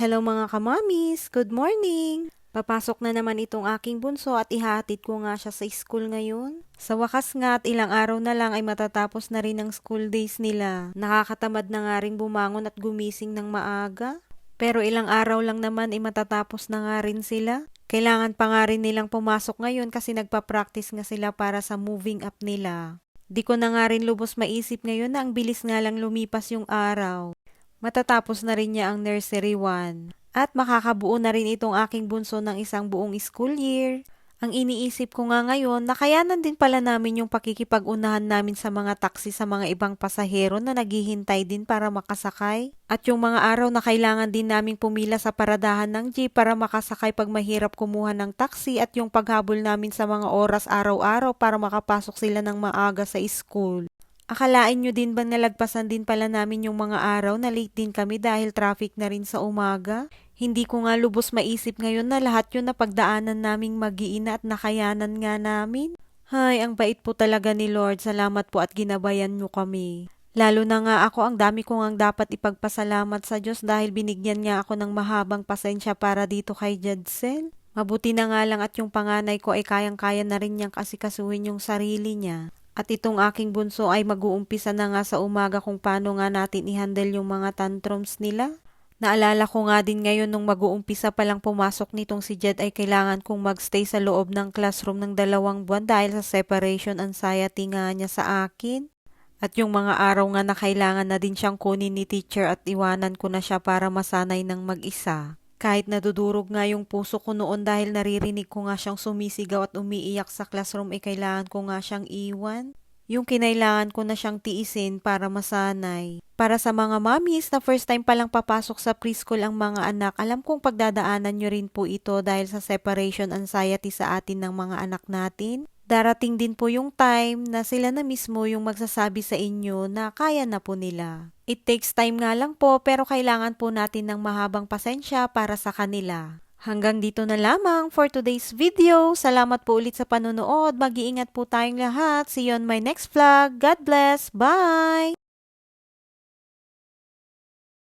Hello mga kamamis! Good morning! Papasok na naman itong aking bunso at ihatid ko nga siya sa school ngayon. Sa wakas nga at ilang araw na lang ay matatapos na rin ang school days nila. Nakakatamad na nga rin bumangon at gumising ng maaga. Pero ilang araw lang naman ay matatapos na nga rin sila. Kailangan pa nga rin nilang pumasok ngayon kasi nagpa-practice nga sila para sa moving up nila. Di ko na nga rin lubos maisip ngayon na ang bilis nga lang lumipas yung araw. Matatapos na rin niya ang nursery 1. At makakabuo na rin itong aking bunso ng isang buong school year. Ang iniisip ko nga ngayon, nakayanan din pala namin yung pakikipag-unahan namin sa mga taxi sa mga ibang pasahero na naghihintay din para makasakay. At yung mga araw na kailangan din naming pumila sa paradahan ng jeep para makasakay pag mahirap kumuha ng taxi at yung paghabol namin sa mga oras araw-araw para makapasok sila ng maaga sa school. Akalain nyo din bang nalagpasan din pala namin yung mga araw na late din kami dahil traffic na rin sa umaga? Hindi ko nga lubos maisip ngayon na lahat yun na pagdaanan naming mag-iina at nakayanan nga namin. Hay, ang bait po talaga ni Lord. Salamat po at ginabayan nyo kami. Lalo na nga ako, ang dami ko ngang dapat ipagpasalamat sa Diyos dahil binigyan nga ako ng mahabang pasensya para dito kay Jadsel. Mabuti na nga lang at yung panganay ko ay kayang-kaya na rin niyang kasikasuhin yung sarili niya. At itong aking bunso ay mag-uumpisa na nga sa umaga kung paano nga natin i-handle yung mga tantrums nila. Naalala ko nga din ngayon nung mag-uumpisa palang pumasok nitong si Jed ay kailangan kong magstay sa loob ng classroom ng dalawang buwan dahil sa separation anxiety nga niya sa akin. At yung mga araw nga na kailangan na din siyang kunin ni teacher at iwanan ko na siya para masanay ng mag-isa. Kahit nadudurog nga yung puso ko noon dahil naririnig ko nga siyang sumisigaw at umiiyak sa classroom ay kailangan ko nga siyang iwan. Yung kinailangan ko na siyang tiisin para masanay. Para sa mga mommies na first time palang papasok sa preschool ang mga anak, alam kong pagdadaanan nyo rin po ito dahil sa separation anxiety sa atin ng mga anak natin. Darating din po yung time na sila na mismo yung magsasabi sa inyo na kaya na po nila. It takes time nga lang po pero kailangan po natin ng mahabang pasensya para sa kanila. Hanggang dito na lamang for today's video. Salamat po ulit sa panonood. Mag-iingat po tayong lahat. See you on my next vlog. God bless. Bye!